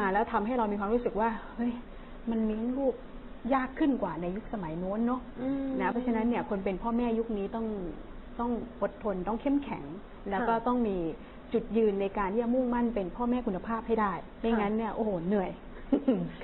มาแล้วทำให้เรามีความรู้สึกว่าเฮ้ยมันเลี้ยงลูกยากขึ้นกว่าในยุคสมัยโน้นเนาะอืมนะเพราะฉะนั้นเนี่ยคนเป็นพ่อแม่ยุคนี้ต้องต้องอดทนต้องเข้มแข็ง แล้วก็ค่ะต้องมีจุดยืนในการที่จะมุ่งมั่นเป็นพ่อแม่คุณภาพให้ได้ไม่ค่ะงั้นเนี่ยโอ้โหเหนื่อย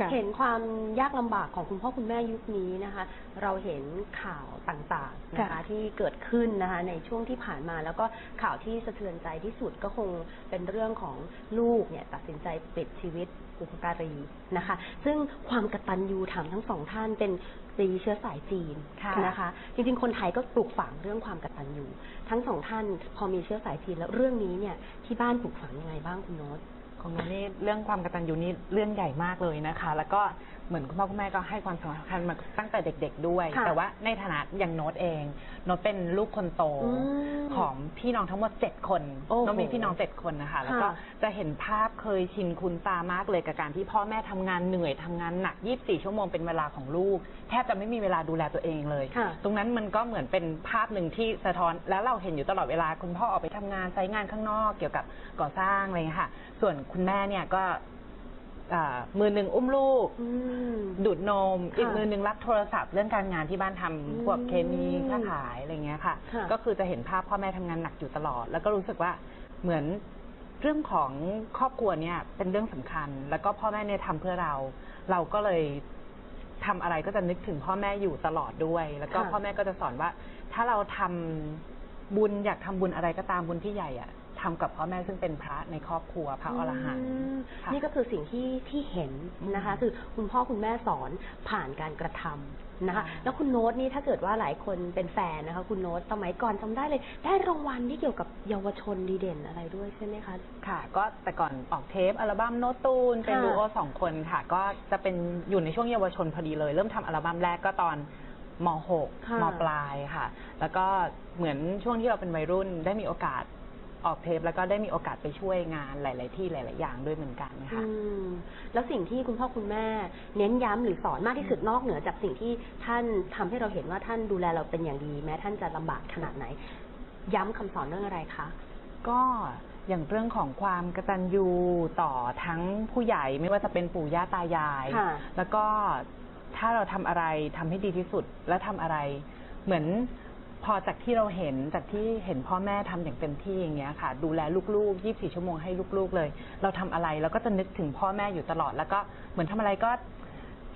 ค่ะเห็นความยากลำบากของคุณพ่อคุณแม่ยุคนี้นะคะ เราเห็นข่าวต่างๆนะคะค่ะ ที่เกิดขึ้นนะคะ ในช่วงที่ผ่านมาแล้วก็ข่าวที่สะเทือนใจที่สุดก็คงเป็นเรื่องของลูกเนี่ยตัดสินใจปิดชีวิตบุพการีนะคะ ซึ่งความกตัญญูถามทั้งสองท่านเป็นปีเชื้อสายจีนค่ะนะคะ จริงๆ คนไทยก็ปลูกฝังเรื่องความกตัญญูทั้งสองท่านพอมีเชื้อสายจีนแล้วเรื่องนี้เนี่ยที่บ้านปลูกฝังยังไงบ้างคุณโน้ต ของหนูนี่เรื่องความกตัญญูนี่เรื่องใหญ่มากเลยนะคะ แล้วก็ เหมือนคุณพ่อคุณแม่ก็ให้ความสำคัญมาตั้งแต่เด็ก ๆด้วย ค่ะแต่ว่าในฐานะอย่างโน้ตเองโน้ตเป็นลูกคนโตอืมของพี่น้องทั้งหมดเจ็ดคนโอ้โหโน้ตมีพี่น้องเจ็ดคนนะคะแล้วก็ค่ะ จะเห็นภาพเคยชินคุณตามากเลยกับการที่พ่อแม่ทำงานเหนื่อยทำงานหนัก 24 ชั่วโมงเป็นเวลาของลูกแทบจะไม่มีเวลาดูแลตัวเองเลย ค่ะ ตรงนั้นมันก็เหมือนเป็นภาพหนึ่งที่สะท้อนแล้วเราเห็นอยู่ตลอดเวลาคุณพ่อออกไปทำงานไซต์งานข้างนอกเกี่ยวกับก่อสร้างอะไรอย่างเงี้ยค่ะ ส่วนคุณแม่เนี่ยก็ อ่ามือหนึ่งอุ้มลูก อืม ดูดนม ค่ะอีกมือหนึ่งรับโทรศัพท์เรื่องการงานที่บ้านทำอืมพวกเคมีค้าขายอะไรเงี้ยค่ะ ค่ะก็คือจะเห็นภาพพ่อแม่ทำงานหนักอยู่ตลอด แล้วก็รู้สึกว่าเหมือนเรื่องของครอบครัวเนี่ยเป็นเรื่องสำคัญ แล้วก็พ่อแม่เนี่ยทำเพื่อเรา เราก็เลยทำอะไรก็จะนึกถึงพ่อแม่อยู่ตลอดด้วย แล้วก็ค่ะ พ่อแม่ก็จะสอนว่า ถ้าเราทำบุญอยากทำบุญอะไรก็ตามบุญที่ใหญ่อะ ทำกับพ่อแม่ซึ่งเป็นพระในครอบครัวพระอรหันต์อืมค่ะ นี่ก็คือสิ่งที่ที่เห็นนะคะอืมคือคุณพ่อคุณแม่สอนผ่านการกระทำนะคะใช่แล้วคุณโน้ตนี่ถ้าเกิดว่าหลายคนเป็นแฟนนะคะ คุณโน้ตสมัยก่อนจำได้เลย ได้รางวัลที่เกี่ยวกับเยาวชนดีเด่นอะไรด้วยใช่ไหมคะ ค่ะ ก็แต่ก่อนออกเทปอัลบั้มโนตตูนเป็นค่ะ ดูโอสองคนค่ะ ก็จะเป็นอยู่ในช่วงเยาวชนพอดีเลย เริ่มทำอัลบั้มแรกก็ตอนม ค่ะ .6 มปลายค่ะ แล้วก็เหมือนช่วงที่เราเป็นวัยรุ่นได้มีโอกาส ออกเทปแล้วก็ได้มีโอกาสไปช่วยงานหลาย ๆ ที่หลาย ๆ อย่างด้วยเหมือนกันค่ะ อืมแล้วสิ่งที่คุณพ่อคุณแม่ เน้นย้ำหรือสอนมากที่สุดนอกเหนือจากสิ่งที่ท่านทำให้เราเห็นว่าท่านดูแลเราเป็นอย่างดี แม้ท่านจะลำบากขนาดไหน ย้ำคำสอนเรื่องอะไรคะ ก็อย่างเรื่องของความกตัญญูต่อทั้งผู้ใหญ่ไม่ว่าจะเป็นปู่ย่าตายาย ค่ะ แล้วก็ถ้าเราทำอะไรทำให้ดีที่สุดและทำอะไร เหมือน พอจากที่เราเห็นจากที่เห็นพ่อแม่ทำอย่างเต็มที่อย่างเงี้ยค่ะ ดูแลลูกๆ 24 ชั่วโมงให้ลูกๆเลย เราทำอะไรเราก็จะนึกถึงพ่อแม่อยู่ตลอด แล้วก็เหมือนทำอะไรก็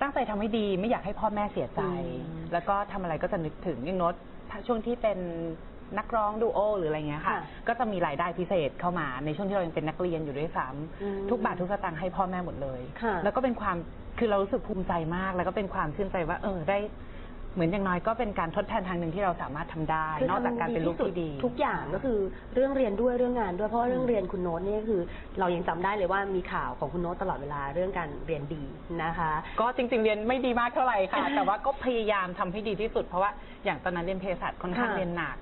ตั้งใจทำให้ดี ไม่อยากให้พ่อแม่เสียใจอืมแล้วก็ทำอะไรก็จะนึกถึงอย่างโน้ตถ้าช่วงที่เป็นนักร้องดูโอหรืออะไรเงี้ยค่ะ ค่ะก็จะมีรายได้พิเศษเข้ามาในช่วงที่เรายังเป็นนักเรียนอยู่ด้วยซ้อืมำทุกบาททุกสตางค์ให้พ่อแม่หมดเลย ค่ะ แล้วก็เป็นความคือเรารู้สึกภูมิใจมาก แล้วก็เป็นความชื่นใจว่า เออได้ เหมือนอย่างน้อยก็เป็นการทดแทนทางหนึ่งที่เราสามารถทำได้ คืนอกจากการเป็นลูกที่ดี ทุกอย่างก็คือเรื่องเรียนด้วยเรื่องงานด้วยเพราะว่าเรื่องเรียนคุณโน้ตเนี่ยคือ เรายังจำได้เลยว่ามีข่าวของคุณโน้ตตลอดเวลาเรื่องการเรียนดีนะคะ ก็จริง ๆ เรียนไม่ดีมากเท่าไหร่ค่ะ แต่ว่าก็พยายามทำให้ดีที่สุดเพราะว่าอย่างตอนนั้นเรียนเภสัชค่อนข้างค่ะเรียนหนัก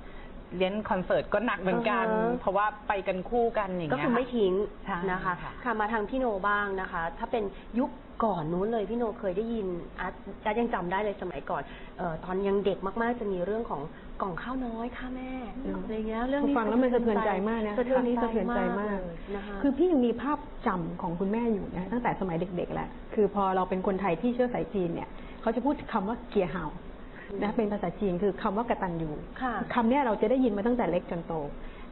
เรียนคอนเสิร์ตก็หนักเหมือนกัน อ่าฮะ เพราะว่าไปกันคู่กันอย่างก็เงี้ย คือไม่ค่ะทิ้งใช่นะคะค่ะ ค่ะมาทางพี่โนบ้างนะคะ ถ้าเป็นยุคก่อนนู้นเลยพี่โนเคยได้ยินอาร์ตอาร์ตยังจำได้เลยสมัยก่อนเอ่อตอนยังเด็กมากๆจะมีเรื่องของกล่องข้าวน้อยค่ะแม่อืมอะไรเงี้ยเรื่องนี้ฟังแล้วมันสะเทือนใจมากนะสะเทือนเรื่องนี้ใจสะเทือนใจมาก เลยนะคะ คือพี่ยังมีภาพจำของคุณแม่อยู่นะตั้งแต่สมัยเด็กๆแหละ คือพอเราเป็นคนไทยที่เชื้อสายจีนเนี่ยเขาจะพูดคำว่าเกียร์เฮา นะเป็นภาษาจีนคือคำว่ากตัญญูค่ะคำเนี้ยเราจะได้ยินมาตั้งแต่เล็กจนโต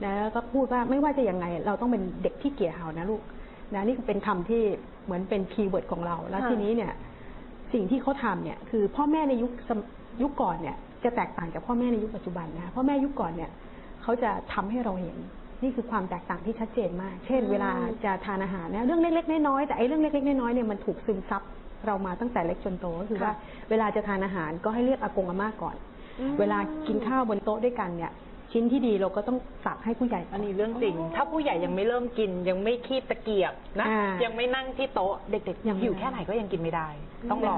นะแล้วก็พูดว่าไม่ว่าจะยังไง เราต้องเป็นเด็กที่เกียร์เฮานะลูกนะนี่เป็นคำที่เหมือนเป็นคีย์เวิร์ดของเรา แล้วค่ะทีนี้เนี่ยสิ่งที่เขาทำเนี่ยคือพ่อแม่ในยุคสมยุคก่อนเนี่ยจะแตกต่างจากพ่อแม่ในยุคปัจจุบันนะพ่อแม่ยุคก่อนเนี่ยเขาจะทำให้เราเห็นนี่คือความแตกต่างที่ชัดเจนมาก เช่นอืมเวลาจะทานอาหารนะเรื่องเล็กๆน้อยๆแต่ไอ้เรื่องเล็กๆน้อยๆเนี่ยมันถูกซึมซับ เรามาตั้งแต่เล็กจนโตก็คือว่า เวลาจะทานอาหารก็ให้เรียกอากงอาม่าก่อนอืมเวลากินข้าวบนโต๊ะด้วยกันเนี่ย ชิ้นที่ดีเราก็ต้องตักให้ผู้ใหญ่ก่อันนี้เรื่องจริง ถ้าผู้ใหญ่ยังไม่เริ่มกิน ยังไม่คีบตะเกียบนะ อ่ายัยังไม่นั่งที่โต๊ะเด็กยังๆไม่อยู่แค่ไหนก็ยังกินไม่ได้ ต้องรอ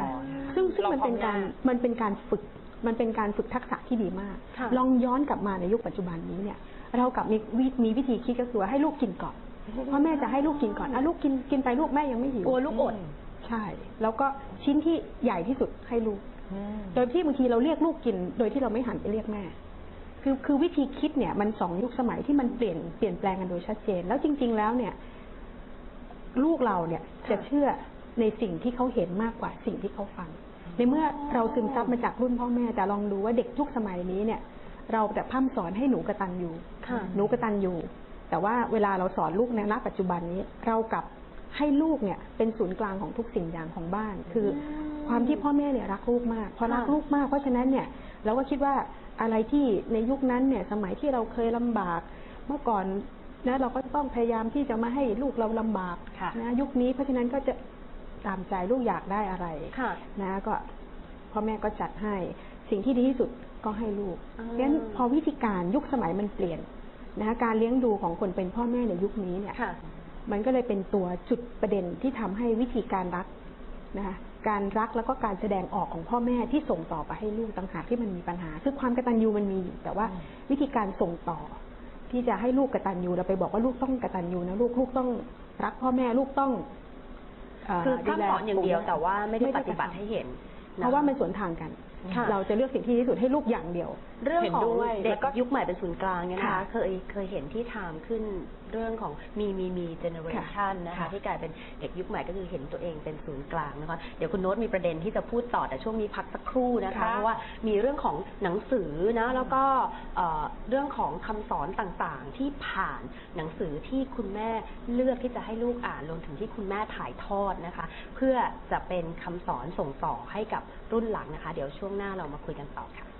ซึ่งซึ่งรอมันเป็นการพร้อมหน้มันเป็นการฝึกมันเป็นการฝึกทักษะที่ดีมาก ค่ะลองย้อนกลับมาในยุคปัจจุบันนี้เนี่ย เรากลับมีวิมีวิธีคิดก็คือว่าให้ลูกกินก่อนพ่อแม่จะให้ลูกกินก่อนอะลูกกินกินไปลูกแม่ยังไม่หิวกลัวลูกอด ใช่ แล้วก็ชิ้นที่ใหญ่ที่สุดให้ลูกอืมโดยที่บางทีเราเรียกลูกกิน โดยที่เราไม่หันไปเรียกแม่ คือคือวิธีคิดเนี่ย มันสองยุคสมัยที่มันเปลี่ยนเปลี่ยนแปลงกันโดยชัดเจน แล้วจริง ๆ แล้วเนี่ย ลูกเราเนี่ยจะเชื่อในสิ่งที่เขาเห็นมากกว่าสิ่งที่เขาฟัง ในเมื่อเราซึมซับมาจากรุ่นพ่อแม่แต่ลองดูว่าเด็กยุคสมัยนี้เนี่ย เราแต่พร่ำสอนให้หนูกระตันอยู่ค่ะหนูกระตันอยู่ แต่ว่าเวลาเราสอนลูกในณปัจจุบันนี้เรากลับ ให้ลูกเนี่ยเป็นศูนย์กลางของทุกสิ่งอย่างของบ้าน คืออความที่พ่อแม่เนี่ยรักลูกมาก พอรักค่ะลูกมาก เพราะฉะนั้นเนี่ยเราก็คิดว่าอะไรที่ในยุคนั้นเนี่ยสมัยที่เราเคยลำบาก เมื่อก่อนนะเราก็ต้องพยายามที่จะไมาให้ลูกเราลำบากค่ะนะยุคนี้เพราะฉะนั้นก็จะตามใจลูกอยากได้อะไรค่ะนะก็พ่อแม่ก็จัดให้ สิ่งที่ดีที่สุดก็ให้ลูกอ่าเพราะฉะนั้นพอวิธีการยุคสมัยมันเปลี่ยนนะคะการเลี้ยงดูของคนเป็นพ่อแม่ในยุคนี้เนี่ยค่ะ มันก็เลยเป็นตัวจุดประเด็นที่ทำให้วิธีการรักนะคะการรักแล้วก็การแสดงออกของพ่อแม่ที่ส่งต่อไปให้ลูกต่างหากที่มันมีปัญหา คือความกตัญญูมันมีอยู่ แต่ว่าวิธีการส่งต่อ ที่จะให้ลูกกตัญญูเราไปบอกว่าลูกต้องกตัญญูนะลูกลูกต้องรักพ่อแม่ลูกต้องเคือพร่ำสอนอย่างเดียวดูแลแต่ว่าไม่ได้ไม่ปได้ฏิบัติให้เห็น เพราะว่ามันสวนทางกันค่ะเราจะเลือกสิ่งที่ดีที่สุดให้ลูกอย่างเดียว เรื่องเห็นของด้วยเด็แล้กวก็ยุคใหม่เป็นศูนย์กลางเนี่ยนะคะค่ะเคยเคยเห็นที่ถามขึ้น เรื่องของมีมีมีเจเนอเรชันนะคะค่ะที่กลายเป็นเด็กยุคใหม่ก็คือเห็นตัวเองเป็นศูนย์กลางนะคะเดี๋ยวคุณโน้ตมีประเด็นที่จะพูดต่อแต่ช่วงนี้พักสักครู่นะคะค่ะเพราะว่ามีเรื่องของหนังสือนะแล้วก็เอ่อเรื่องของคำสอนต่างๆ ที่ผ่านหนังสือที่คุณแม่เลือกที่จะให้ลูกอ่านรวมถึงที่คุณแม่ถ่ายทอดนะคะ เพื่อจะเป็นคำสอนส่งต่อให้กับรุ่นหลังนะคะ เดี๋ยวช่วงหน้าเรามาคุยกันต่อค่ะ